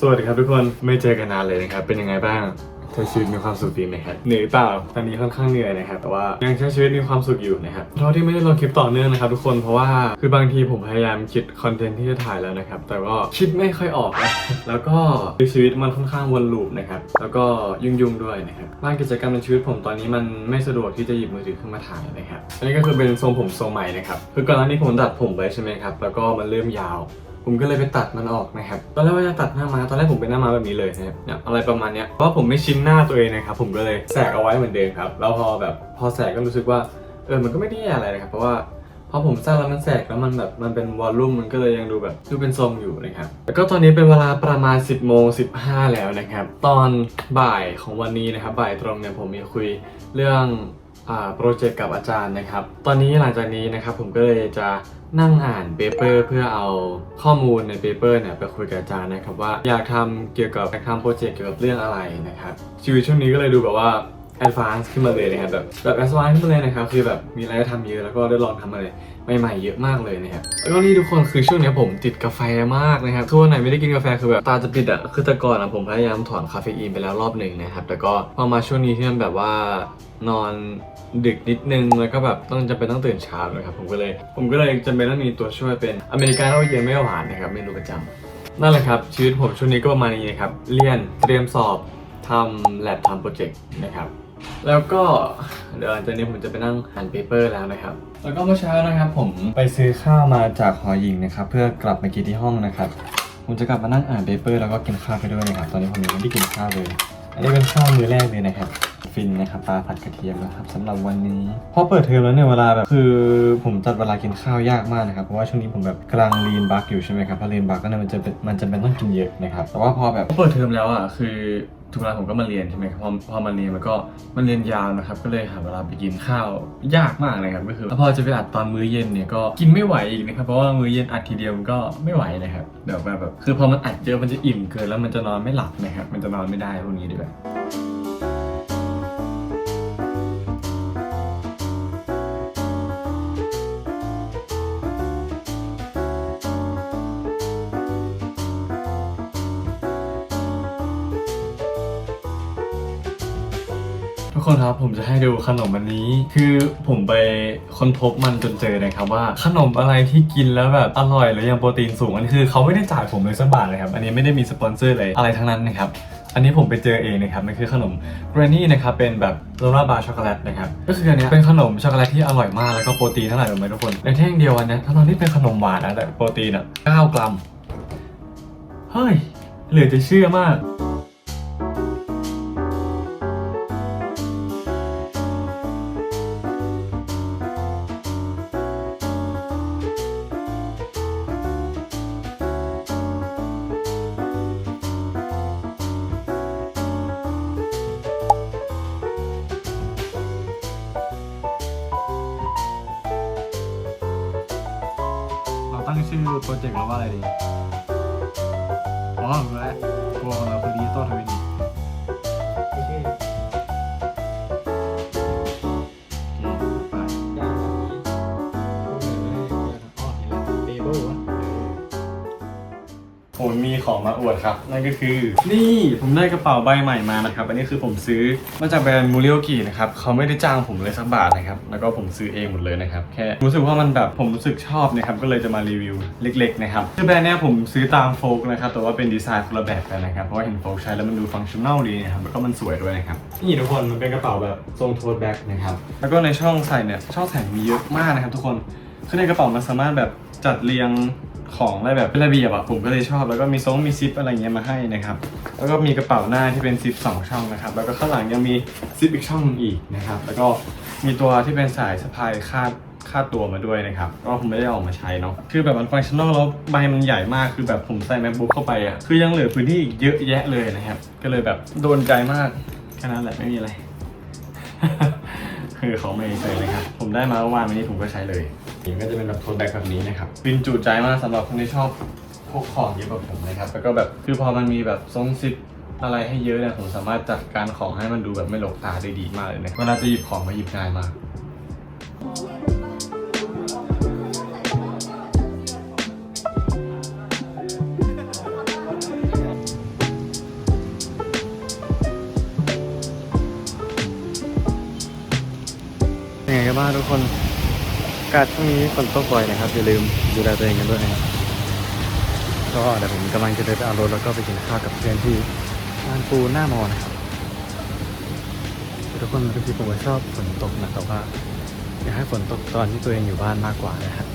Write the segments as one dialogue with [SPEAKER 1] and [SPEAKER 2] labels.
[SPEAKER 1] สวัสดีครับทุกคนไม่เจอกันนานเลยนะครับ เป็นยังไงบ้างใช้ชีวิตมีความสุขดีไหมครับเหนื่อยเปล่าตอนนี้ค่อนข้างเหนื่อยนะครับแต่ว่ายังใช้ชีวิตมีความสุขอยู่นะครับเพราะที่ไม่ได้ลงคลิปต่อเนื่องนะครับ ทุกคนเพราะว่าคือบางทีผมพยายามคิดคอนเทนต์ที่จะถ่ายแล้วนะครับแต่ก็คิดไม่ค่อยออกนะแล้วก็ชีวิตมันค่อนข้างวนลูปนะครับแล้วก็ยุ่งๆด้วยนะครับบ้านกิจกรรมในชีวิตผมตอนนี้มันไม่สะดวกที่จะหยิบมือถือขึ้นมาถ่ายนะครับอันนี้ก็คือเป็นทรงผมทรงใหม่นะครับคือก่อนหน้านี้ผมตัดผมไปใช่ไหมครับแล้วก็มันเริ่มยาว ผมก็เลยไปตัดมันออกนะครับ ตอนแรกว่าจะตัดหน้ามาตอนแรกผมเป็นหน้ามาแบบนี้เลยนะครับเนี่ยอะไรประมาณเนี้ยเพราะผมไม่ชินหน้าตัวเองนะครับผมก็เลยแสกเอาไว้เหมือนเดิมครับแล้วพอแบบพอแสกก็รู้สึกว่าเออมันก็ไม่ได้อะไรนะครับ เพราะว่าพอผมสั้นแล้วมันแสกแล้วมันแบบมันเป็นวอลลุ่มมันก็เลยยังดูแบบดูเป็นทรงอยู่นะครับแล้วก็ตอนนี้เป็นเวลาประมาณ 10โมง15แล้วนะครับ ตอนบ่ายของวันนี้นะครับ บ่ายตรงเนี่ยผมมีคุยเรื่อง โปรเจกต์กับอาจารย์นะครับ ตอนนี้หลังจากนี้นะครับผมก็เลยจะนั่งอ่านเปเปอร์เพื่อเอาข้อมูลในเปเปอร์เนี่ยไปคุยกับอาจารย์นะครับ ว่าอยากทำเกี่ยวกับอยากทำโปรเจกต์เกี่ยวกับเรื่องอะไรนะครับชีวิตช่วงนี้ก็เลยดูแบบว่า advance ขึ้นมาเลยนะครับแบบแบบ advance ขึ้นมาเลยนะครับคือแบบมีอะไรให้ทำเยอะแล้วก็ได้ลองทำอะไรใหม่ๆเยอะมากเลยนะครับแล้วก็นี่ทุกคนคือช่วงนี้ผมติดกาแฟมากนะครับทุกวันไหนไม่ได้กินกาแฟคือแบบตาจะปิดอะคือแต่ก่อนอะผมพยายามถอนคาเฟอีนไปแล้วรอบหนึ่งนะครับแต่ก็พอมาช่วงนี้ที่มันแบบว่านอน ดึกนิดนึง แล้วก็แบบต้องจำเป็นต้องตื่นเช้าเลยครับผมก็เลย ผมก็เลยจำเป็นต้องมีตัวช่วยเป็นอเมริกาโน่เย็นไม่หวานนะครับเมนูประจำนั่นแหละครับชีวิตผมช่วงนี้ก็ประมาณนี้นะครับเรียนเตรียมสอบทำแลบทำโปรเจกต์นะครับแล้วก็เดี๋ยวหลังจากนี้ผมจะไปนั่งอ่านเปเปอร์แล้วนะครับ แล้วก็เมื่อเช้านะครับ ผมไปซื้อข้าวมาจากหอหญิงนะครับ เพื่อกลับมากินที่ห้องนะครับ ผมจะกลับมานั่งอ่านเปเปอร์แล้วก็กินข้าวไปด้วยนะครับ ตอนนี้ผมยังไม่ได้กินข้าวเลย อันนี้เป็นข้าวมื้อแรกเลยนะครับ ฟินนะครับปลาผัดกระเทียมนะครับสำหรับวันนี้พอเปิดเทอมแล้วเนี่ยเวลาแบบคือผมจัดเวลากินข้าวยากมากนะครับเพราะว่าช่วงนี้ผมแบบกำลังลียนบักอยู่ใช่ไหมครับพอลียนบักก็เนี่ยมันจะเป็นมันจะเป็นต้องกินเยอะนะครับแต่ว่าพอแบบเปิดเทอมแล้วอะคือทุกเวลาผมก็มาเรียนใช่ไหมครับพอพอมาเรียนมันก็มันเรียนยาวนะครับ ก็เลยหาเวลาไปกินข้าวยากมากเลยครับก็คือพอจะไปอัดตอนมื้อเย็นเนี่ยก็กินไม่ไหวอีกนะครับเพราะว่ามื้อเย็นอัดทีเดียวมันก็ไม่ไหวนะครับเดี๋ยวแบบแบบคือพอมันอัดเยอะมันจะอิ่มเกินแล้วมันจะนอนไม่หลับนะครับมันจะนอนไม่ได้พวกนี้ด้วย ทุกคนครับผมจะให้ดูขนมอันนี้ คือผมไปค้นพบมันจนเจอนะครับว่าขนมอะไรที่กินแล้วแบบอร่อยแล้วยังโปรตีนสูงอันนี้คือเขาไม่ได้จ่ายผมเลยสักบาทเลยครับอันนี้ไม่ได้มีสปอนเซอร์เลยอะไรทั้งนั้นนะครับอันนี้ผมไปเจอเองนะครับมันคือขนม Granny นะครับเป็นแบบโรลลาบาร์ช็อกโกแลตนะครับก็คืออันนี้เป็นขนมช็อกโกแลตที่อร่อยมากแล้วก็โปรตีนเท่าไหร่รู้ไหมทุกคนในแท่งเดียวอันเนี้ยทั้งๆที่เป็นขนมหวานนะแต่โปรตีนอะ9กรัมเฮ้ยเหลือจะเชื่อมาก งชื่อโปรเจกต์เราว่าอะไรดี อ๋อรู้แล้วตัวของเราคือดิจิตอลทวิน ของมาอวดครับ นั่นก็คือ นี่ผมได้กระเป๋าใบใหม่มานะครับ อันนี้คือผมซื้อมาจากแบรนด์มูริโอกินะครับเขาไม่ได้จ้างผมเลยสักบาทนะครับ แล้วก็ผมซื้อเองหมดเลยนะครับ แค่รู้สึกว่ามันแบบผมรู้สึกชอบนะครับ ก็เลยจะมารีวิวเล็กๆนะครับคือแบรนด์เนี้ยผมซื้อตามโฟกนะครับ แต่ว่าเป็นดีไซน์คนละแบบกันนะครับ เพราะว่าเห็นโฟกใช้แล้วมันดูฟังชั่นแนลดีนะครับ แล้วก็มันสวยด้วยนะครับ นี่ทุกคนมันเป็นกระเป๋าแบบทรงโทสแบ็กนะครับ แล้วก็ในช่องใส่เนี่ยช่องใส่มีเยอะมากนะครับ ทุกคน คือในกระเป๋ามันสามารถแบบจัดเรียง ของได้แบบเป็นระเบียบอะผมก็เลยชอบ แล้วก็มีซองมีซิปอะไรเงี้ยมาให้นะครับแล้วก็มีกระเป๋าหน้าที่เป็นซิปสองช่องนะครับแล้วก็ข้างหลังยังมีซิปอีกช่องอีกนะครับแล้วก็มีตัวที่เป็นสายสะพายคาดคาดตัวมาด้วยนะครับ ก็ผมไม่ได้เอาอกมาใช้เนาะ คือแบบมันฟังชั่นอลแล้วใบมันใหญ่มาก คือแบบผมใส่ macbook เข้าไปอะคือยังเหลือพื้นที่อีกเยอะแยะเลยนะครับ ก็เลยแบบโดนใจมาก แค่นั้นแหละไม่มีอะไร คือเขาไม่ใส่เลยครับ ผมได้มาเมื่อวานวันนี้ผมก็ใช้เลยนี่ก็จะเป็นแบบโทนแบ็กแบบนี้นะครับฟินจูใจมากสำหรับคนที่ชอบพวกของเยอะแบบผมนะครับ แล้วก็แบบคือพอมันมีแบบทรงซิปอะไรให้เยอะเนี่ยผมสามารถจัดการของให้มันดูแบบไม่หลกตาได้ดีมากเลยนะเวลาจะหยิบของมาหยิบง่ายมาก ไงกันบ้างทุกคนอากาศช่วงนี้ฝนตกบ่อยนะครับอย่าลืมดูแลตัวเองกันด้วยนะก็เดี๋ยวผมกำลังจะเดินไปเอารถแล้วก็ไปกินข้าวกับเพื่อนที่ร้านปูหน้ามอนะครับทุกคนบางทีผมชอบฝนตกนะแต่ว่าอยากให้ฝนตกตอนที่ตัวเองอยู่บ้านมากกว่านะครับ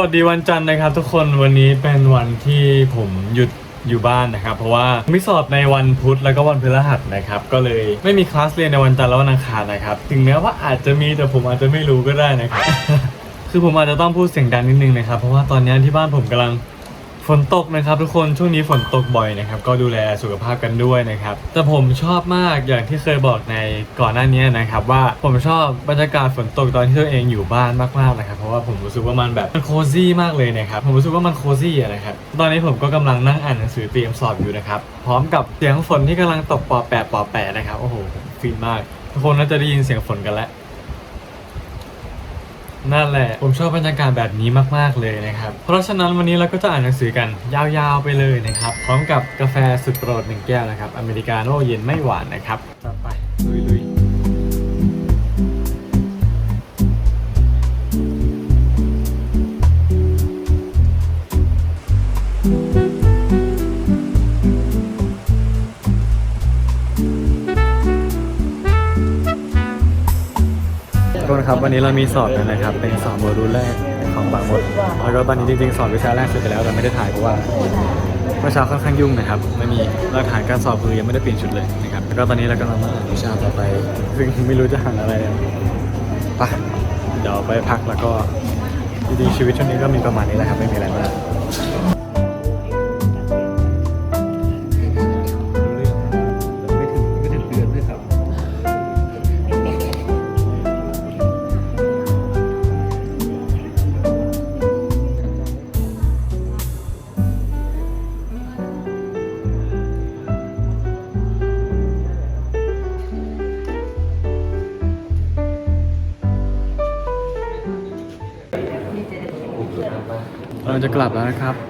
[SPEAKER 1] วัสดีวันจันทร์นะครับ ทุกคนวันนี้เป็นวันที่ผมหยุดอยู่บ้านนะครับ เพราะว่ามีสอบในวันพุธแล้วก็วันพฤหัสนะครับ ก็เลยไม่มีคลาสเรียนในวันจันทร์และวันอังคารนะครับถึงแม้ว่าอาจจะมีแต่ผมอาจจะไม่รู้ก็ได้นะครับ คือผมอาจจะต้องพูดเสียงดังนิดนึงนะครับ เพราะว่าตอนนี้ที่บ้านผมกำลัง ฝนตกนะครับทุกคนช่วงนี้ฝนตกบ่อยนะครับ ก็ดูแลสุขภาพกันด้วยนะครับ แต่ผมชอบมากอย่างที่เคยบอกในก่อนหน้านี้นะครับ ว่าผมชอบบรรยากาศฝนตกตอนที่ตัวเองอยู่บ้านมากๆนะครับ เพราะว่าผมรู้สึกว่ามันแบบมันโคซี่มากเลยนะครับ ผมรู้สึกว่ามันโคซี่อะนะครับตอนนี้ผมก็กำลังนั่งอ่านหนังสือเตรียมสอบอยู่นะครับ พร้อมกับเสียงฝนที่กำลังตกปอแปะปอแปะนะครับโอ้โหฟินมากทุกคนน่าจะได้ยินเสียงฝนกันแล้ว นั่นแหละ ผมชอบบรรยากาศแบบนี้มาก ๆ เลยนะครับ เพราะฉะนั้นวันนี้เราก็จะอ่านหนังสือกันยาวๆไปเลยนะครับ พร้อมกับกาแฟสุดโปรดหนึ่งแก้วนะครับ อเมริกาโน่เย็นไม่หวานนะครับจัดไปลุยๆ ทุกคนครับวันนี้เรามีสอบกันนะครับ เป็นสอบโมดูลแรกของบางมดแล้วก็ตอนนี้จริงๆสอบวิชาแรกเสร็จไปแล้วแต่ไม่ได้ถ่ายเพราะว่าเมื่อเช้าค่อนข้างยุ่งนะครับไม่มีหลักฐานการสอบคือยังไม่ได้เปลี่ยนชุดเลยนะครับแล้วก็ตอนนี้เรากำลังมาอ่านวิชาต่อไป ซึ่งไม่รู้จะอ่านอะไรอะไปเดี๋ยวไปพักแล้วก็จริงๆชีวิตช่วงนี้ก็มีประมาณนี้แหละครับไม่มีอะไรมาก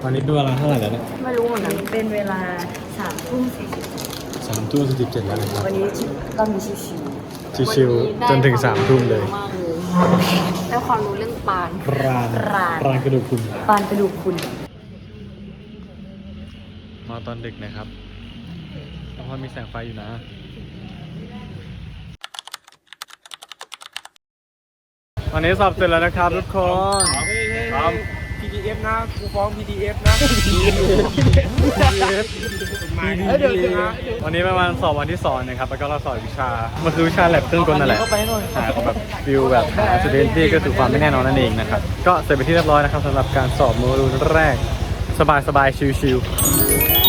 [SPEAKER 1] วนะครับตอนนี้ดูเวลาเท่าไหร่แล้วเนี่ย
[SPEAKER 2] ไม่รู้เหมือนกันเป็นเวลาสามทุ่มสี่สิบ
[SPEAKER 1] สามทุ่มสิบเจ็ดแล้วนะครับ
[SPEAKER 2] วันนี้ก็มีชิว
[SPEAKER 1] ชิวๆจนถึงสามทุ่มเลย
[SPEAKER 2] มากเลยได้ความรู้เรื่องปาน
[SPEAKER 1] ปราน
[SPEAKER 2] ปราณ
[SPEAKER 1] ปรานกระดูกคุณ
[SPEAKER 2] ปานกระดูกคุณ
[SPEAKER 1] มาตอนดึกนะครับแล้วพอมีแสงไฟอยู่นะวันนี้สอบเสร็จแล้วนะครับทุกคน
[SPEAKER 3] ครับ PDF นะกูฟ้อง PDF นะเอ้ยเดี๋ยวเดี๋ยวนะ
[SPEAKER 1] วันนี้ประมาณสอบวันที่สองนะครับ แล้วก็เราสอบวิชา มันคือวิชาแลบเครื่องกลนั่นแหละหาแบบฟิลแบบหาสเตนที่ก็คือความไม่แน่นอนนั่นเองนะครับ ก็เสร็จไปที่เรียบร้อยนะครับสำหรับการสอบโมดูลแรก สบายสบายๆชิวๆ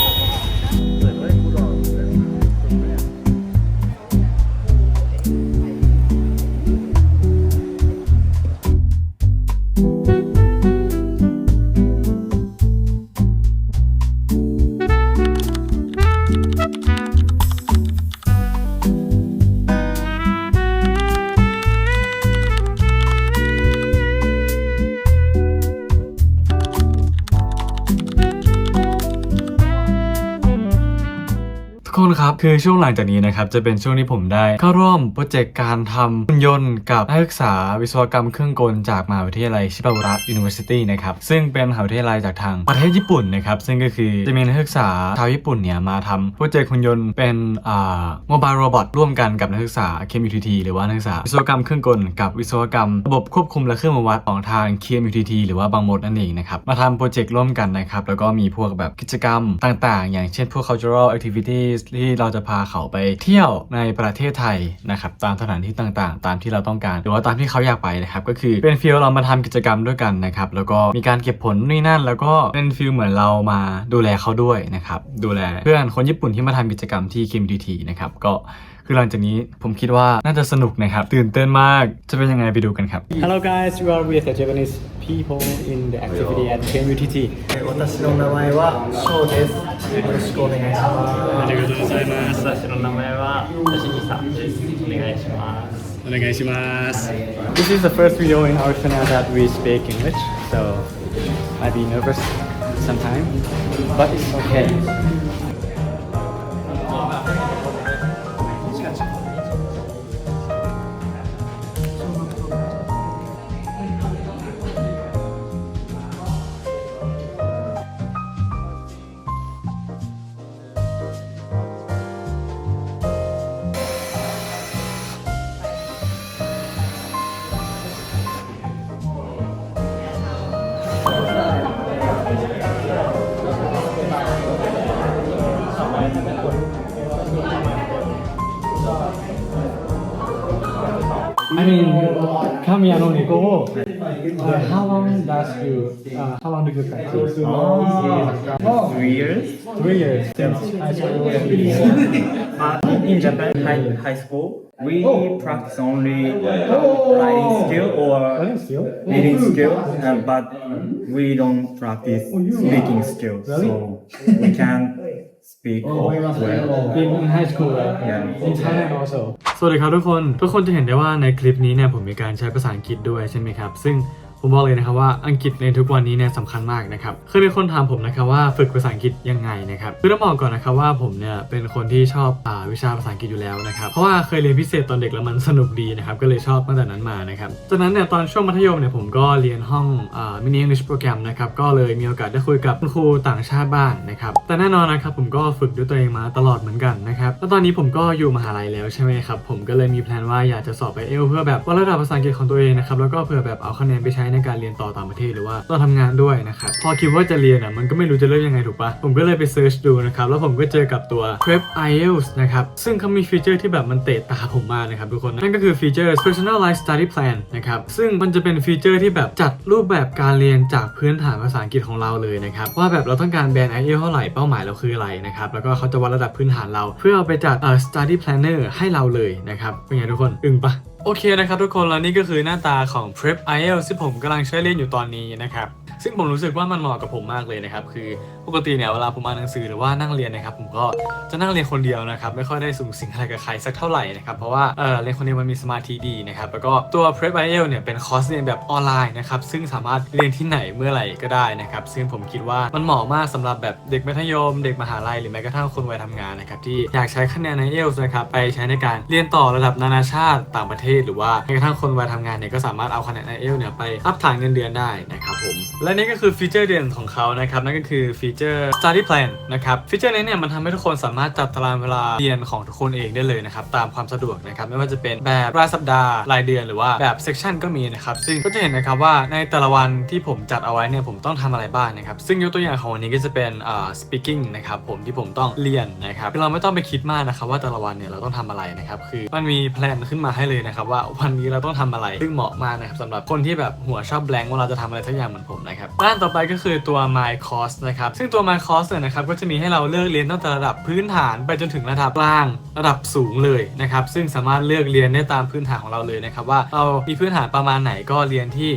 [SPEAKER 1] คือช่วงหลังจากนี้นะครับจะเป็นช่วงที่ผมได้เข้าร่วมโปรเจกต์การทำหุ่นยนต์กับนักศึกษาวิศวกรรมเครื่องกลจากมหาวิทยาลัยชิบาบุระ University นะครับซึ่งเป็นมหาวิทยาลัยจากทางประเทศญี่ปุ่นนะครับซึ่งก็คือจะมีนักศึกษาชาวญี่ปุ่นเนี่ยมาทำโปรเจกต์หุ่นยนต์เป็นอ่าโมบายโรบอทร่วมกันกับนักศึกษา KMUTT หรือว่านักศึกษาวิศวกรรมเครื่องกลกับวิศวกรรมระบบควบคุมและเครื่องมือวัดของทาง KMUTT หรือว่าบางมดนั่นเองนะครับมาทำโปรเจกต์ร่วมกันนะครับแล้วก็มีพวกแบบกิจกรรมต่าง ๆ อย่างเช่นพวก cultural activities ที่เราราจะพาเขาไปเที่ยวในประเทศไทยนะครับตามสถานที่ต่างๆ ตามที่เราต้องการ หรือว่าตามที่เขาอยากไปนะครับก็คือเป็นฟิลเรามาทำกิจกรรมด้วยกันนะครับแล้วก็มีการเก็บผลนี่นั่น แล้วก็เป็นฟิลเหมือนเรามาดูแลเขาด้วยนะครับดูแลเพื่อนคนญี่ปุ่นที่มาทำกิจกรรมที่คิมดีทีนะครับก็ คือหลังจากนี้ผมคิดว่าน่าจะสนุกนะครับ ตื่นเต้นมากจะเป็นยังไงไปดูกันครับ Hello guys you are with the Japanese people in the activity at KMUTT
[SPEAKER 4] 私の名前は翔です。よろしくお願いします。
[SPEAKER 1] ありがとうございます
[SPEAKER 4] 私の名前は吉木さんです。お願いします。
[SPEAKER 1] お願いします This is the first video in our channel that we speak English so might be nervous sometimes but it's okay mean, kami ano ni ko. How long does you? Uh, how long do you practice?
[SPEAKER 5] Oh, three years.
[SPEAKER 1] Three years since high school.
[SPEAKER 5] But in Japan, high, high school, we practice only writing skill or reading skill, uh, but we don't practice speaking skill. So we can speak well.
[SPEAKER 1] In, in high school, right?
[SPEAKER 5] Yeah.
[SPEAKER 1] In Thailand also สวัสดีครับทุกคน ทุกคนจะเห็นได้ว่าในคลิปนี้เนี่ยผมมีการใช้ภาษาอังกฤษด้วยใช่ไหมครับ ซึ่ง ผมบอกเลยนะครับว่าอังกฤษในทุกวันนี้เนี่ยสำคัญมากนะครับเคยมีคนถามผมนะครับว่าฝึกภาษาอังกฤษยังไงนะครับคือต้องบอกก่อนนะครับว่าผมเนี่ยเป็นคนที่ชอบอวิชาภาษาอังกฤษอยู่แล้วนะครับเพราะว่าเคยเรียนพิเศษตอนเด็กแล้วมันสนุกดีนะครับก็เลยชอบตั้งแต่นั้นมานะครับจากนั้นเนี่ยตอนช่วงมัธยมเนี่ยผมก็เรียนห้องมินิ English โปรแกรมนะครับก็เลยมีโอกาสได้คุยกับครูต่างชาติบ้างนะครับแต่แน่นอนนะครับผมก็ฝึกด้วยตัวเองมาตลอดเหมือนกันนะครับแล้วตอนนี้ผมก็อยู่มหาลัยแล้วใช่ไหมครับผมก็เลยมีแพลนว่าอยากจะสอบไปเอลเพื่อแบบวัดระดับภาษาอังกฤษของตัวเองนะครับแล้วก็เผื่อแบบเอาคะแนนไปใช้ในการเรียนต่อต่างประเทศหรือว่าตอนทำงานด้วยนะครับพอคิดว่าจะเรียนอะมันก็ไม่รู้จะเริ่มยังไงถูกปะผมก็เลยไปเซิร์ชดูนะครับแล้วผมก็เจอกับตัว Prep IELTS นะครับซึ่งเขามีฟีเจอร์ที่แบบมันเตะตาผมมากนะครับทุกคนนั่นก็คือฟีเจอร์ Personalized Study Plan นะครับซึ่งมันจะเป็นฟีเจอร์ที่แบบจัดรูปแบบการเรียนจากพื้นฐานภาษาอังกฤษของเราเลยนะครับว่าแบบเราต้องการแบรนด์ IELTS เท่าไหร่เป้าหมายเราคืออะไรนะครับแล้วก็เขาจะวัดระดับพื้นฐานเรา เพื่อเอาไปจัดเอ่อ study planner ให้เราเลยนะครับเป็นไงทุกคนอึ้งปะ โอเคนะครับทุกคนแล้วนี่ก็คือหน้าตาของ Prep IELTS ที่ผมกำลังใช้เล่นอยู่ตอนนี้นะครับ ซึ่งผมรู้สึกว่ามันเหมาะกับผมมากเลยนะครับ คือปกติเนี่ยเวลาผมอ่านหนังสือหรือว่านั่งเรียนนะครับ ผมก็จะนั่งเรียนคนเดียวนะครับ ไม่ค่อยได้สูงสิงอะไรกับใครสักเท่าไหร่นะครับ เพราะว่าเออเรียนคนเดียวมันมีสมาธิดีนะครับ แล้วก็ตัว Prep i e l เนี่ยเป็นคอร์สเรียนแบบออนไลน์นะครับ ซึ่งสามารถเรียนที่ไหนเมื่อไหร่ก็ได้นะครับ ซึ่งผมคิดว่ามันเหมาะมากสำหรับแบบเด็กมัธยม เด็กมหาลัยหรือแม้กระทั่งคนวัยทำงานนะครับที่อยากใช้คะแนน IELTS นะครับไปใช้ในการเรียนต่อระดับนานาชาติต่างประเทศ หรือว่าแม้กระทั่งคนวัยทำงานเนี่ยก็สามารถเอาคะแนน IELTS เนี่ยไปอัพฐานเงินเดือนได้นะครับผมและนี่ก็คือฟีเจอร์เด่นของเขานะครับนั่นก็คือฟีเจอร์ study plan นะครับฟีเจอร์นี้เนี่ยมันทำให้ทุกคนสามารถจัดตารางเวลาเรียนของทุกคนเองได้เลยนะครับตามความสะดวกนะครับไม่ว่าจะเป็นแบบรายสัปดาห์รายเดือนหรือว่าแบบเซ c ชันก็มีนะครับซึ่งก็จะเห็นนะครับว่าในแต่ละวันที่ผมจัดเอาไว้เนี่ยผมต้องทำอะไรบ้างนะครับซึ่งยกตัวอย่างของวันนี้ก็จะเป็นอ่า speaking นะครับผมที่ผมต้องเรียนนะครับคือเราไม่ต้องไปคิดมากนะครับว่าแต่ละวันเนี่ยเราต้องทำอะไรนะครับคือมันมีแพลนขึ้นมาให้เลยนะครับว่าวันนี้เราต้องทำอะไรซึ่งเหมาะมากนะครับสำหรับคนที่แบบหัวชอบแบงว่าเราจะทำอะไรสักอย่างเหมือนผมนะครับด้านต่อไปก็คือตัว my course นะครับ ซึ่งตัว my course เนี่ยนะครับก็จะมีให้เราเลือกเรียนตั้งแต่ระดับพื้นฐานไปจนถึงระดับกลาง ระดับสูงเลยนะครับ ซึ่งสามารถเลือกเรียนได้ตามพื้นฐานของเราเลยนะครับว่าเรามีพื้นฐานประมาณไหนก็เรียนที่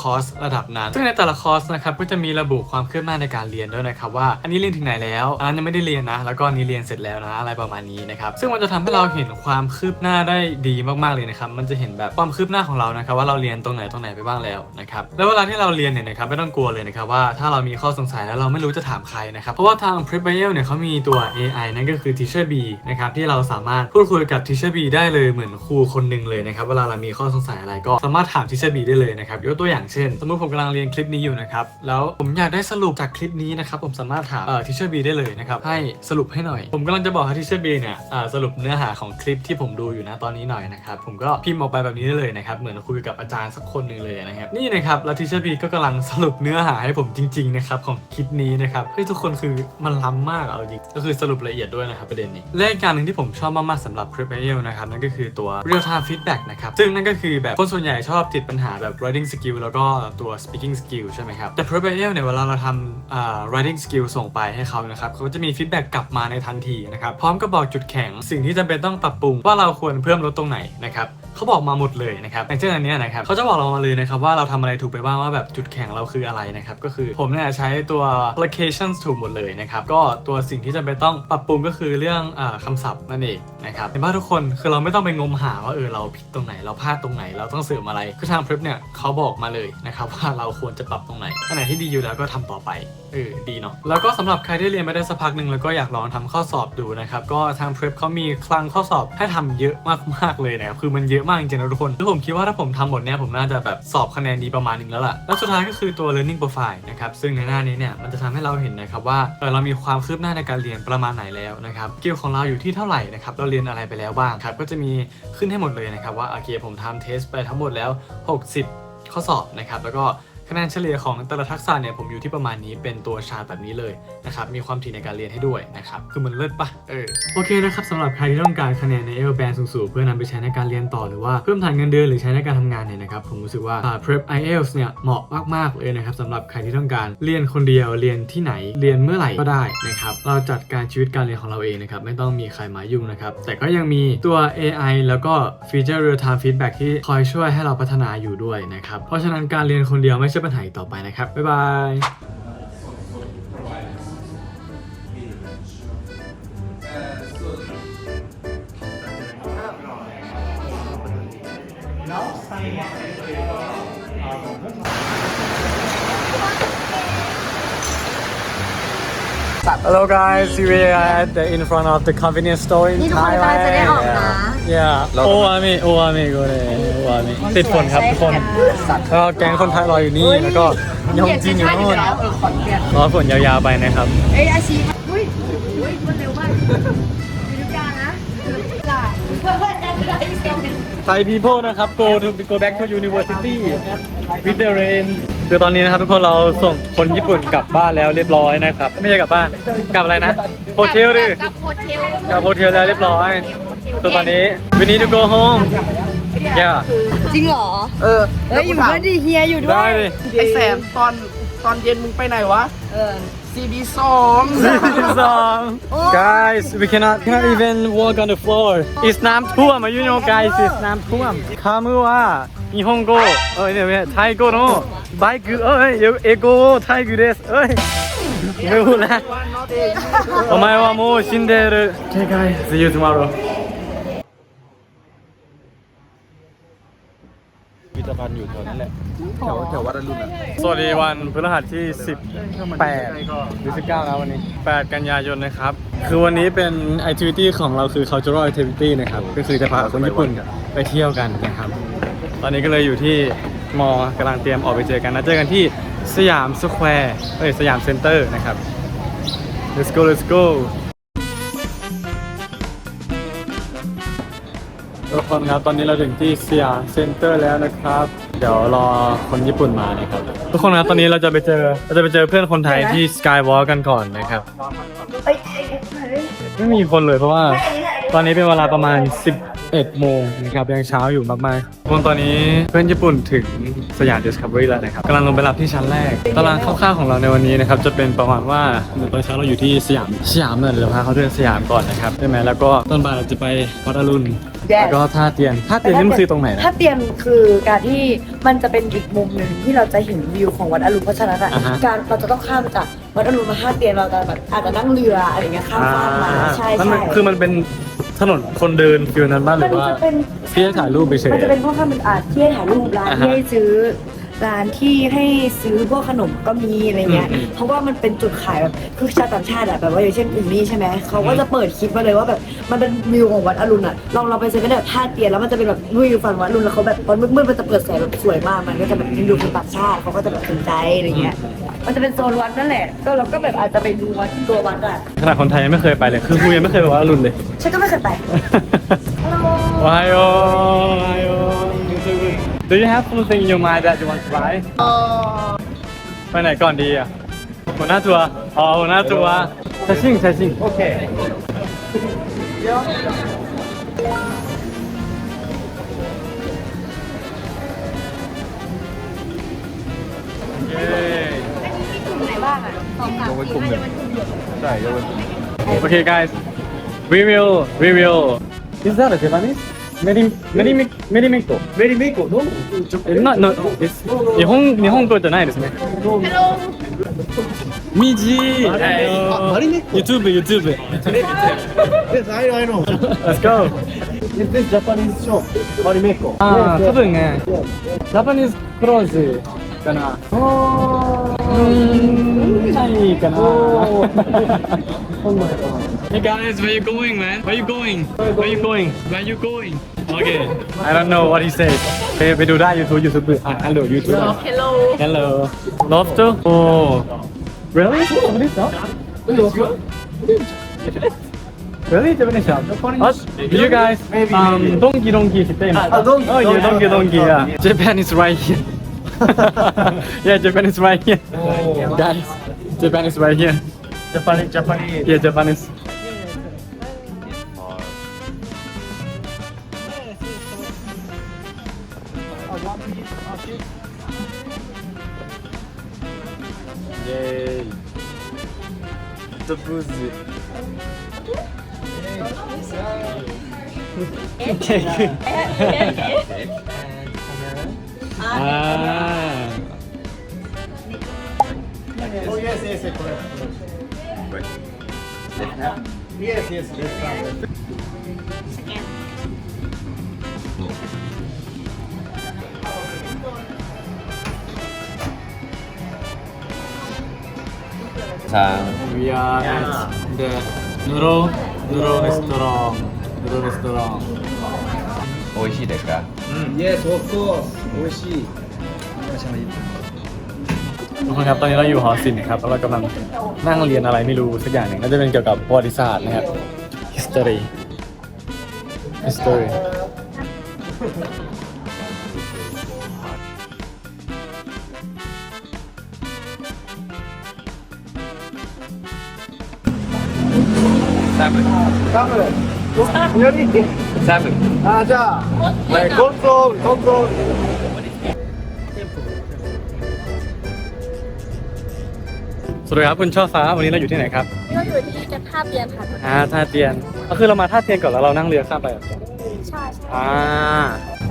[SPEAKER 1] คอร์สระดับนั้น ซึ่งในแต่ละคอร์สนะครับก็จะมีระบุความคืบหน้าในการเรียนด้วยนะครับว่าอันนี้เรียนถึงไหนแล้วอันนั้นยังไม่ได้เรียนนะ แล้วก็นนี้เรียนเสร็จแล้วนะอะไรประมาณนี้นะครับซึ่งมันจะทำให้เราเห็นความคืบหน้าได้ดีมากๆเลยนะครับมันจะเห็นแบบความคืบหน้าของเรานะครับว่าเราเรียนตรงไหนตรงไหนไปบ้างแล้วนะครับแล้วเวลาที่เราเรียนเนี่ยนะครับต้องกลัวเลยนะครับว่าถ้าเรามีข้อสงสัยแล้วเราไม่รู้จะถามใครนะครับ เพราะว่าทาง p r e p a r e เนี่ยเขามีตัว AI นั่นก็คือ Teacher B นะครับที่เราสามารถพูดคุยกับ Teacher B ได้เลยเหมือนครูคนหนึ่งเลยนะครับเวลาเรามีข้อสงสัยอะไรก็สามารถถาม Teacher B ได้เลยนะครับยกตัวอย่างเช่น สมมติผมกำลังเรียนคลิปนี้อยู่นะครับแล้วผมอยากได้สรุปจากคลิปนี้นะครับผมสามารถถามเอ่อ Teacher B ได้เลยนะครับให้สรุปให้หน่อย ผมกำลังจะบอกให้ Teacher B เนี่ยอ่าสรุปเนื้อหาของคลิปที่ผมดูอยู่นะตอนนี้หน่อยนะครับผมก็พิมพ์ออกไปแบบนี้ได้เลยนะครับเหมือนคุยกับอาจารย์สักคนหนึ่งเลยนะครับนี่นะครับแล้ว Teacher B ก็กำลังสรุปเนื้อหาให้ผมจริง ๆ นะครับของคลิปนี้นะครับเฮ้ยทุกคนคือมันล้ำมากเอาจริงก็คือสรุปละเอียดด้วยนะครับประเด็นนี้และกางหนึ่งที่ผมชอบมากๆสำหรับ Prep i e l นะครับนั่นก็คือตัว real time feedback นะครับซึ่งนั่นก็คือแบบคนส่วนใหญ่ชอบติดปัญหาแบบ writing skill แล้วก็ตัว speaking skill ใช่ไหมครับแต่ Prep i e l เนี่ยเวลาเราทำ writing skill ส่งไปให้เขานะครับเขาจะมี feedback กลับมาในทันทีนะครับพร้อมกับบอกจุดแข็งสิ่งที่จำเป็นต้องปรับปรุงว่าเราควรเพิ่มลดตรงไหนนะครับ เขาบอกมาหมดเลยนะครับอย่างเช่นอันนี้นะครับเขาจะบอกเรามาเลยนะครับว่าเราทำอะไรถูกไปบ้างว่าแบบจุดแข็งเราคืออะไรนะครับก็คือผมเนี่ยใช้ตัว locations ถูกหมดเลยนะครับก็ตัวสิ่งที่จะไปต้องปรับปรุงก็คือเรื่องอาคำศัพท์นั่นเองนะครับเห็นป่ะทุกคนคือเราไม่ต้องไปงมหาว่าเออเราผิดตรงไหนเราพลาดตรงไหนเราต้องเสริมอะไร คือทางพริบเนี่ยเขาบอกมาเลยนะครับว่าเราควรจะปรับตรงไหนอันไหนที่ดีอยู่แล้วก็ทำต่อไปเออดีเนาะแล้วก็สำหรับใครที่เรียนมาได้สักพักหนึ่งแล้วก็อยากลองทำข้อสอบดูนะครับก็ทางพริบเขามีคลังข้อสอบให้ทำเยอะมากๆเลยนะครับคือมันเยอะมากจริงๆนะทุกคนแล้วผมคิดว่าถ้าผมทำหมดเนี่ยผมน่าจะแบบสอบคะแนนดีประมาณนึงแล้วล่ะแล้วสุดท้ายก็คือตัว learning profile นะครับซึ่งในหน้านี้เนี่ยมันจะทำให้เราเห็นนะครับว่าเออเรามีความคืบหน้าในการเรียนประมาณไหนแล้วนะครับสกิลของเราอยู่ที่เท่าไหร่นะครับเราเรียนอะไรไปแล้วบ้างครับ ก็จะมีขึ้นให้หมดเลยนะครับว่าโอเคผมทำเทสไปทั้งหมดแล้ว 60 ข้อสอบนะครับ แล้วก็ คะแนนเฉลี่ยของแต่ละทักษะเนี่ยผมอยู่ที่ประมาณนี้เป็นตัวชาแบบนี้เลยนะครับมีความถี่ในการเรียนให้ด้วยนะครับคือมันเลิศปะเออโอเคนะครับสำหรับใครที่ต้องการคะแนนใน L band สูงๆเพื่อนำไปใช้ในการเรียนต่อหรือว่าเพิ่มฐานเงินเดือนหรือใช้ในการทำงานเนี่ยนะครับผมรู้สึกว่าอ่า prep IELTS เนี่ยเหมาะมากๆเลยนะครับสำหรับใครที่ต้องการเรียนคนเดียวเรียนที่ไหนเรียนเมื่อไหร่ก็ได้นะครับเราจัดการชีวิตการเรียนของเราเองนะครับไม่ต้องมีใครมายุ่งนะครับแต่ก็ยังมีตัว AI แล้วก็ฟีเจอร์ real time feedback ที่คอยช่วยให้เราพัฒนาอยู่ด้วยนะครับเพราะฉะนั้นการเรียนคนเดียวไม่ใช่ปัญหาอีกต่อไปนะครับ บ๊ายบาย Hello guys, we are at the in front of the convenience store in
[SPEAKER 2] นี่ทุกคนกำลังจะได้ออกนะ
[SPEAKER 1] Yeah โออามิโออามิกูเลยโออามิติดฝนครับทุกคนแล้วก็แก๊งคนไทยรออยู่นี่แล้วก็ยองจีนอยู่นู่นรอฝนยาวๆไปนะครับ
[SPEAKER 2] เอ้ยอาชีอุ้ยอุ้ยมันเร็วมากดูดูกลางนะจ้าเพื่อนจะได้เซลล์
[SPEAKER 1] Thai people นะครับ go to go back to university with the rain คือตอนนี้นะครับทุกคนเราส่งคนญี่ปุ่นกลับบ้านแล้วเรียบร้อยนะครับ ไม่ใช่กลับบ้านกลับอะไรนะโฮเทลดิ
[SPEAKER 2] กับโฮเทล
[SPEAKER 1] กลับโฮเทลแล้วเรียบร้อยคือตอนนี้ we need to go home yeah
[SPEAKER 2] จริงเหรอ
[SPEAKER 3] เออ
[SPEAKER 2] เอ้ยอยู่ด้วยดิเฮียอยู่ด้ว
[SPEAKER 1] ได้
[SPEAKER 2] ย
[SPEAKER 1] ดิ
[SPEAKER 3] ไอแสนตอนตอนเย็นมึงไปไหนวะ
[SPEAKER 2] เออ
[SPEAKER 3] CB สอง
[SPEAKER 1] song guys we cannot cannot even walk on the floor it's น้ำท่วม you know guys it's น้ำท่วมคามือว่า 日本語เอ้ยเนี่ยไทย語のバイクเอ้ย英語をタイ語ですเอ้ยไม่รู้แล้วお前はもう死んでいる Okay guys see you tomorrow
[SPEAKER 6] พิพิธภัณฑ์อยู่แถวนั้นแหละแถวแถววัดอรุณอ่ะ
[SPEAKER 1] สวัสดีวันพฤหัสที่ 18หรือ19แล้ววันนี้ 8 กันยายนนะครับ คือวันนี้เป็น activity ของเราคือ cultural activity นะครับ ก็คือจะพาคนญี่ปุ่นไปเที่ยวกันนะครับ ตอนนี้ก็เลยอยู่ที่มอกำลังเตรียมออกไปเจอกันนะ เจอกันที่สยามสแควร์เอ้ยสยามเซ็นเตอร์นะครับ let's go let's go ทุกคนครับตอนนี้เราถึงที่สยามเซ็นเตอร์แล้วนะครับ เดี๋ยวรอคนญี่ปุ่นมานะครับ ทุกคนครับตอนนี้เราจะไปเจอเราจะไปเจอเพื่อนคนไทยที่สกายวอล์กกันก่อนนะครับ ไม่มีคนเลยเพราะว่า ตอนนี้เป็นเวลาประมาณ 11 โมงนะครับยังเช้าอยู่มากๆทุกคนตอนนี้เพื่อนญี่ปุ่นถึงสยาม Discovery แล้วนะครับกำลังลงไปรับที่ชั้นแรก ตารางคร่าวๆของเราในวันนี้นะครับจะเป็นประมาณว่าตอนเช้าเราอยู่ที่สยามสยามเนี่ยเดี๋ยวพาเขาเดินสยามก่อนนะครับใช่ไหมแล้วก็ตอนบ่ายเราจะไปวัดอรุณแล้วก็ท่าเตียนท่าเตียนนี่มันคือตรงไหนนะ
[SPEAKER 7] ถ้าเตียนคือการที่มันจะเป็นอีกมุมหนึ่งที่เราจะเห็นวิวของวัดอรุณเพราะฉะนั้นอะ
[SPEAKER 1] อ่าฮะ
[SPEAKER 7] การเราจะต้องข้ามจากวัดอรุณมาท่าเตียนเราจะแบบอาจจะนั่งเรืออะไรเงี้ยข้ามฟากมาใช่
[SPEAKER 1] แล้วมั
[SPEAKER 7] ใช่
[SPEAKER 1] นคือมันเป็น ถนนคนเดินฟิลนั้นบ้างห
[SPEAKER 7] มั
[SPEAKER 1] รื
[SPEAKER 7] น
[SPEAKER 1] อว่า
[SPEAKER 7] จะเป็น
[SPEAKER 1] ที่ให้ถ่ายรูปไปเฉย
[SPEAKER 7] มันจะเป็นพวกข้ามเป็นอาที่ให้ถ่ายรูปร้าน
[SPEAKER 1] อ่าฮะ
[SPEAKER 7] ที่ให้ซื้อร้านที่ให้ซื้อพวกขนมก็มีอะไรเงี้ย
[SPEAKER 1] อืม
[SPEAKER 7] เพราะว่ามันเป็นจุดขายแบบคือชาวต่างชาติอะแบบว่าอย่างเช่นกลุ่มนี้ใช่ไหมเขาก็จะเปิดคลิปมาเลยว่าแบบมันเป็นวิวของวัดอรุณอะลองเราไปเจอกันแบบท่าเตียนแล้วมันจะเป็นแบบวิวฝั่งวัดอรุณแล้วเขาแบบตอนมืดๆมันจะเปิดแสงแบบสวยมากมันก็จะแบบดึงดูดคนต่างชาติเขาก็จะแบบสนใจอะไรเงี้ยมั นจะเป็นโซนวัดนั่นแหละ ก็เราก็แบบอาจจะไปดูวัดตัววัดอะ
[SPEAKER 1] ขนาดคนไทยยังไม่เคยไปเลย คือกูยังไม่เคยไปวัดอรุณเลย
[SPEAKER 7] ฉันก็ไม่เคยไป
[SPEAKER 1] โอไฮโอโอไฮโอ Do you have something in your mind that you want to buy ไปไหนก่อนดีอะหัวหน้าทัวร์อ๋อหัวหน้าทัวร์ใช่ชิงใช่ชิงโอเค เย้
[SPEAKER 6] ยกเว้นกลุ่มหนึ่
[SPEAKER 2] ใช่ยกเว้นกลุ่ม
[SPEAKER 1] Okay, guys, we will, we will. Is that a Japanese? Meri, meri, コ
[SPEAKER 4] メリメイコどう
[SPEAKER 1] no, no, it's 日本日本語じゃないですね。ミジ
[SPEAKER 4] ー。マリネッコ
[SPEAKER 1] YouTube、YouTube。
[SPEAKER 4] Yes, I know, I know.
[SPEAKER 1] Let's go.
[SPEAKER 4] Is this Japanese shop? マリメイコ。
[SPEAKER 1] ああ、多分ね、Japanese ーズかな。ああ。んないかな Hey guys, where you going, man? Where you going? Where you going? Where you going? Okay, I don't know what he said. ไปไปดูได้ YouTube YouTube อ่ะ Hello YouTube
[SPEAKER 2] Hello
[SPEAKER 1] Hello Lobster? Oh Really? Japanese shop? Really? Japanese shop? Oh, you guys um Donki Donki 知っています
[SPEAKER 4] あ Donki
[SPEAKER 1] Oh yeah Donki Donki yeah Japan is right here yeah, Japan is my here. Oh. Guys, Japan is my here.
[SPEAKER 4] Japanese, Japanese.
[SPEAKER 1] Yeah, Japanese. Yay. The boozy. Yay.
[SPEAKER 4] say correct pronunciation. Right. Left hand? Yes, yes,
[SPEAKER 6] left hand. Second. Time.
[SPEAKER 1] We are yeah. at the Nuro Nuro restaurant. Nuro restaurant.
[SPEAKER 6] 美味しいですか？うん。
[SPEAKER 4] Yes, of course. 美味しい。
[SPEAKER 1] ทุกคนครับตอนนี้เราอยู่หอศิลป์ครับแล้วเรากำลังนั่งเรียนอะไรไม่รู้สักอย่างหนึ่งน่าจะเป็นเกี่ยวกับประวัติศาสตร์นะครับ history history
[SPEAKER 6] แซ่บเลย
[SPEAKER 4] カム。より。
[SPEAKER 6] แซ่บเลย
[SPEAKER 4] あ、じゃあ、はい、コントロール、コントロール。
[SPEAKER 1] สวัสดีครับคุณช่อฟ้าวันนี้เราอยู่ที่ไหนครับ
[SPEAKER 2] เราอยู่ที่กันท่าเตียนค่ะ
[SPEAKER 1] อ่าท่าเตียนก็คือเรามาท่าเตียนก่อนแล้วเรานั่งเรือข้ามไปเหรอ
[SPEAKER 2] ใช่ใช่
[SPEAKER 1] อ่า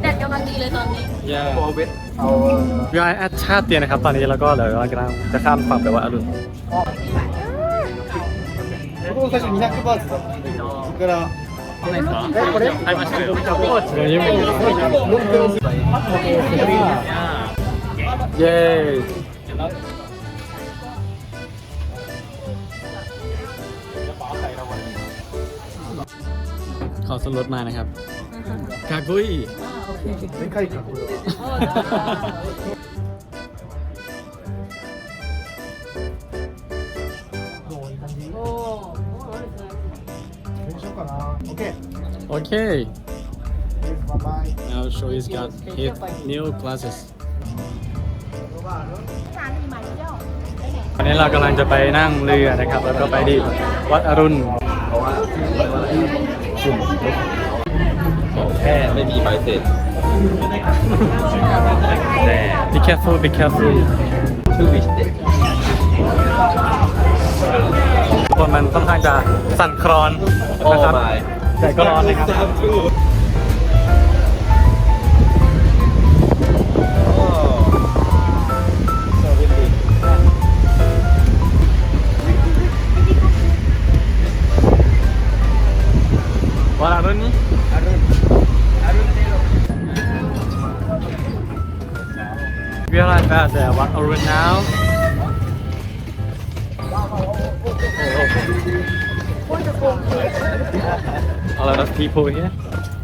[SPEAKER 2] แดดกำลังดีเลยตอนนี้
[SPEAKER 1] yeah we are at ท่าเตียนนะครับ ตอนนี้เราก็เดี๋ยวเรากำลังจะข้ามฝั่งไปวัดอรุณ
[SPEAKER 4] 僕も最初200バーツだったんだけど、そこから。え、これ。
[SPEAKER 1] 買いましたよเย้ ขอสรถมานะครับคากุย
[SPEAKER 4] でかいか、これは。 どうしようかな。オッケー。
[SPEAKER 1] โอเค
[SPEAKER 4] バイバイ。
[SPEAKER 1] now show is got his new glasses วันนี้เรากำลังจะไปนั่งเรือนะครับ แล้วก็ไปที่วัดอรุณ
[SPEAKER 6] แค่ไม่มีใบเสร็จแต่
[SPEAKER 1] be careful be careful
[SPEAKER 6] ชื่อวิชเด็ก
[SPEAKER 1] คนมันค่อนข้างจะสั่นคลอน
[SPEAKER 6] โอ้
[SPEAKER 1] นะครับ
[SPEAKER 6] ไม่
[SPEAKER 1] แต่ก็ร้อนนะครับ วัดอรุณนี่ We are at the Wat Arun now. A lot of people here.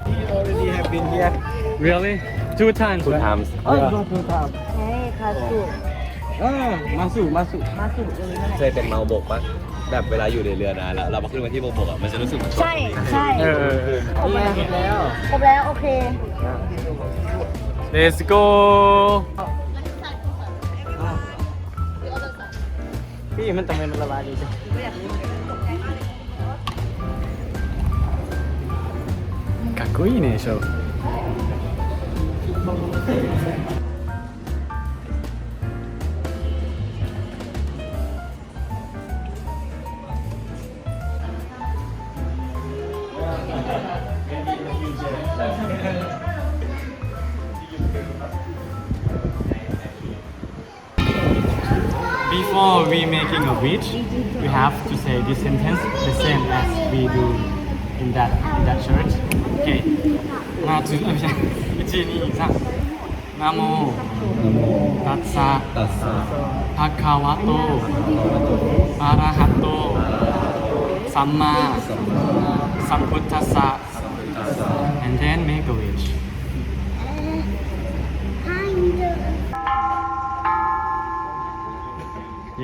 [SPEAKER 4] He already have been here.
[SPEAKER 1] Really? Two times.
[SPEAKER 6] คุณ
[SPEAKER 1] right?
[SPEAKER 6] ท
[SPEAKER 4] Oh, no, no, no.
[SPEAKER 2] เฮ้ยคาสุ
[SPEAKER 1] อ่ามาสู่มาสู่
[SPEAKER 2] มาสุเลยำ
[SPEAKER 6] เคยเป็นเมาบกปะ แบบเวลาอยู่ในเรือนานแล้วเรามาขึ้นมาที่บกบกอ่ะมันจะรู้สึกเหมือน
[SPEAKER 2] ใช่ ใช่
[SPEAKER 1] เออเออเออ
[SPEAKER 2] ครบแล้วครบแล้ว โอเค
[SPEAKER 1] Let's go พี่มันทำไมมันละลายดีจังかっこいいねでしょ before we making a bridge we have to say this sentence the same as we do in that in that church okay มาถึงเอ้ยไม่ใช่วิธีนี้สั่งนะโมตัสสะ
[SPEAKER 6] ตัสสะ
[SPEAKER 1] ภะคะวะโตอะระหะโต สัมมาสัมพุทธัสสะ and then make a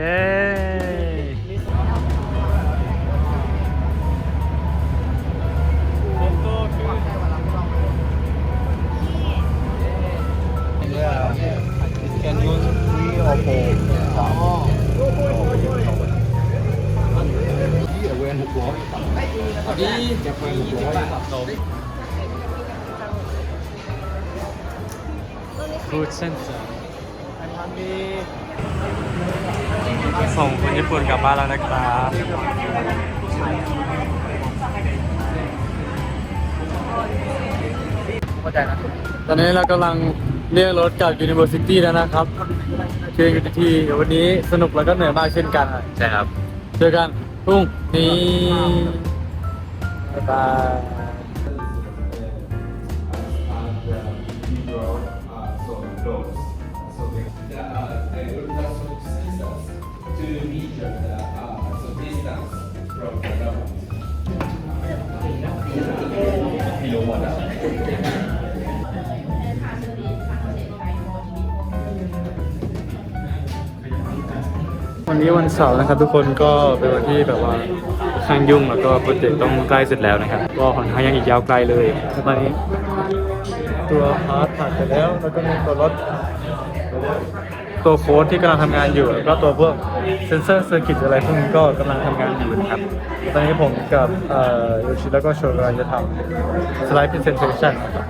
[SPEAKER 1] Yeah. đi chụp hình chụp hình Food center ส่งคนญี่ปุ่นกลับบ้านแล้วนะครับตอนนี้เรากำลังเรียกรถกลับ University แล้วนะครับเชียร์ยูนิทีวันนี้สนุกแล้วก็เหนื่อยมากเช่นกัน
[SPEAKER 6] ใช่ครับ
[SPEAKER 1] เจอกันพรุ่งนี้ บ๊ายบาย นนี้วันเสาร์นะครับ ทุกคนก็เป็นวันที่แบบว่าค่อนข้างยุ่งแล้วก็โปรเจกต์ต้องใกล้เสร็จแล้วนะครับ ก็ค่อนข้างยังอีกยาวไกลเลยตอนนี้ตัวพาร์ทผ่านไปแล้วแล้วก็มีตัวรถตัวโค้ดที่กำลังทำงานอยู่แล้วก็ตัวพวกเซนเซอร์เซอร์กิตอะไรพวกนี้ก็กำลังทำงานอยู่นะครับ ตอนนี้ผมกับโยชิแล้วก็โชกำลังจะทำสไลด์พรีเซนเทชันนะครับ